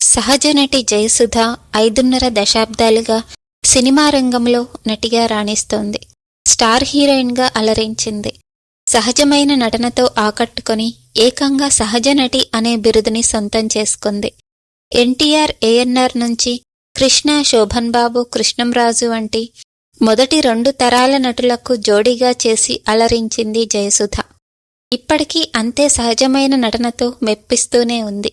సహజ నటి జయసుధ ఐదున్నర దశాబ్దాలుగా సినిమా రంగంలో నటిగా రాణిస్తోంది. స్టార్ హీరోయిన్గా అలరించింది. సహజమైన నటనతో ఆకట్టుకొని ఏకంగా సహజ నటి అనే బిరుదుని సొంతం చేసుకుంది. ఎన్టీఆర్ ఏఎన్ఆర్ నుంచి కృష్ణ శోభన్ బాబు కృష్ణంరాజు వంటి మొదటి రెండు తరాల నటులకు జోడీగా చేసి అలరించింది జయసుధ. ఇప్పటికీ అంతే సహజమైన నటనతో మెప్పిస్తూనే ఉంది.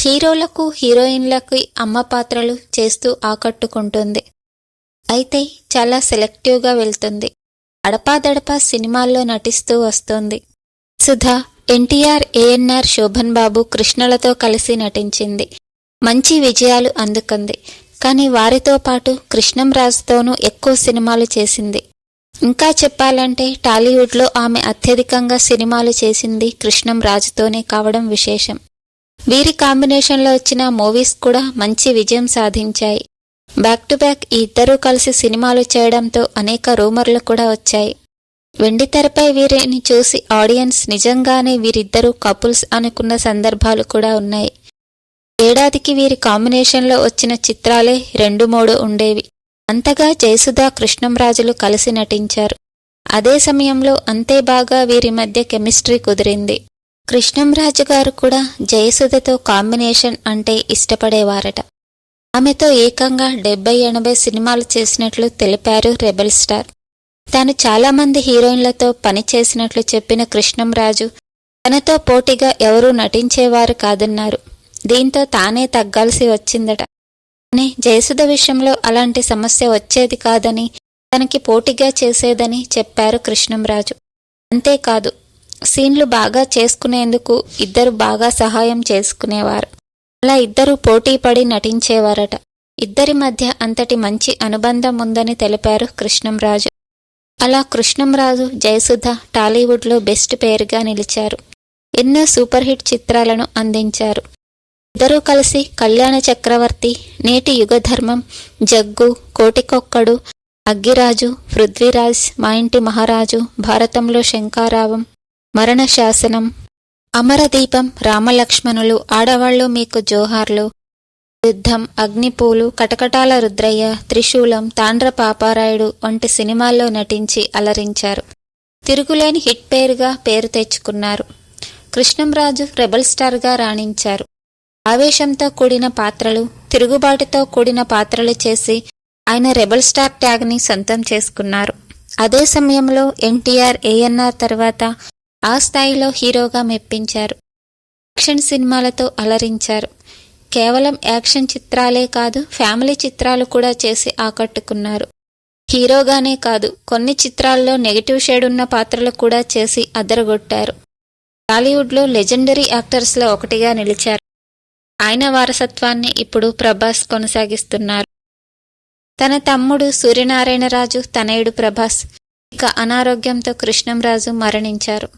హీరోలకు హీరోయిన్లకు అమ్మ పాత్రలు చేస్తూ ఆకట్టుకుంటుంది. అయితే చాలా సెలెక్టివ్గా వెళ్తుంది. అడపాదడపా సినిమాల్లో నటిస్తూ వస్తోంది. సుధా ఎన్టీఆర్ ఏఎన్ఆర్ శోభన్ బాబు కృష్ణలతో కలిసి నటించింది. మంచి విజయాలు అందుకుంది. కానీ వారితో పాటు కృష్ణంరాజుతోనూ ఎక్కువ సినిమాలు చేసింది. ఇంకా చెప్పాలంటే టాలీవుడ్లో ఆమె అత్యధికంగా సినిమాలు చేసింది కృష్ణం రాజుతోనే కావడం విశేషం. వీరి కాంబినేషన్లో వచ్చిన మూవీస్ కూడా మంచి విజయం సాధించాయి. బ్యాక్ టు బ్యాక్ ఈ ఇద్దరూ కలిసి సినిమాలు చేయడంతో అనేక రూమర్లు కూడా వచ్చాయి. వెండితెరపై వీరిని చూసి ఆడియన్స్ నిజంగానే వీరిద్దరూ కపుల్స్ అనుకున్న సందర్భాలు కూడా ఉన్నాయి. ఏడాదికి వీరి కాంబినేషన్లో వచ్చిన చిత్రాలే రెండు మూడు ఉండేవి. అంతగా జయసుధ కృష్ణంరాజులు కలిసి నటించారు. అదే సమయంలో అంతే బాగా వీరి మధ్య కెమిస్ట్రీ కుదిరింది. కృష్ణంరాజు గారు కూడా జయసుధతో కాంబినేషన్ అంటే ఇష్టపడేవారట. ఆమెతో ఏకంగా డెబ్బై ఎనభై సినిమాలు చేసినట్లు తెలిపారు రెబల్ స్టార్. తాను చాలామంది హీరోయిన్లతో పని చేసినట్లు చెప్పిన కృష్ణంరాజు తనతో పోటీగా ఎవరూ నటించేవారు కాదన్నారు. దీంతో తానే తగ్గాల్సి వచ్చిందట. కానీ జయసుధ విషయంలో అలాంటి సమస్య వచ్చేది కాదని తనకి పోటీగా చేసేదని చెప్పారు కృష్ణంరాజు. అంతేకాదు సీన్లు బాగా చేసుకునేందుకు ఇద్దరు బాగా సహాయం చేసుకునేవారు. అలా ఇద్దరు పోటీ పడి నటించేవారట. ఇద్దరి మధ్య అంతటి మంచి అనుబంధం ఉందని తెలిపారు కృష్ణంరాజు. అలా కృష్ణంరాజు జయసుధ టాలీవుడ్లో బెస్ట్ పేరుగా నిలిచారు. ఎన్నో సూపర్ హిట్ చిత్రాలను అందించారు. ఇద్దరూ కలిసి కళ్యాణ చక్రవర్తి నేటి యుగధర్మం జగ్గు కోటికొక్కడు అగ్గిరాజు పృథ్వీరాజ్ మా ఇంటి మహారాజు భారతంలో శంకారావం మరణ శాసనం అమరదీపం రామలక్ష్మణులు ఆడవాళ్ళు మీకు జోహార్లు. యుద్ధం అగ్నిపూలు కటకటాల రుద్రయ్య త్రిశూలం తాండ్ర పాపారాయుడు వంటి సినిమాల్లో నటించి అలరించారు. తిరుగులేని హిట్ పేరుగా పేరు తెచ్చుకున్నారు. కృష్ణంరాజు రెబల్ స్టార్గా రాణించారు. ఆవేశంతో కూడిన పాత్రలు తిరుగుబాటుతో కూడిన పాత్రలు చేసి ఆయన రెబల్ స్టార్ ట్యాగ్ని సొంతం చేసుకున్నారు. అదే సమయంలో ఎన్టీఆర్ ఏఎన్ఆర్ తర్వాత ఆ స్థాయిలో హీరోగా మెప్పించారు. యాక్షన్ సినిమాలతో అలరించారు. కేవలం యాక్షన్ చిత్రాలే కాదు ఫ్యామిలీ చిత్రాలు కూడా చేసి ఆకట్టుకున్నారు. హీరోగానే కాదు కొన్ని చిత్రాల్లో నెగిటివ్ షేడ్ ఉన్న పాత్రలు కూడా చేసి అదరగొట్టారు. టాలీవుడ్లో లెజెండరీ యాక్టర్స్లో ఒకటిగా నిలిచారు. ఆయన వారసత్వాన్ని ఇప్పుడు ప్రభాస్ కొనసాగిస్తున్నారు. తన తమ్ముడు సూర్యనారాయణరాజు తనయుడు ప్రభాస్ ఇక అనారోగ్యంతో కృష్ణంరాజు మరణించారు.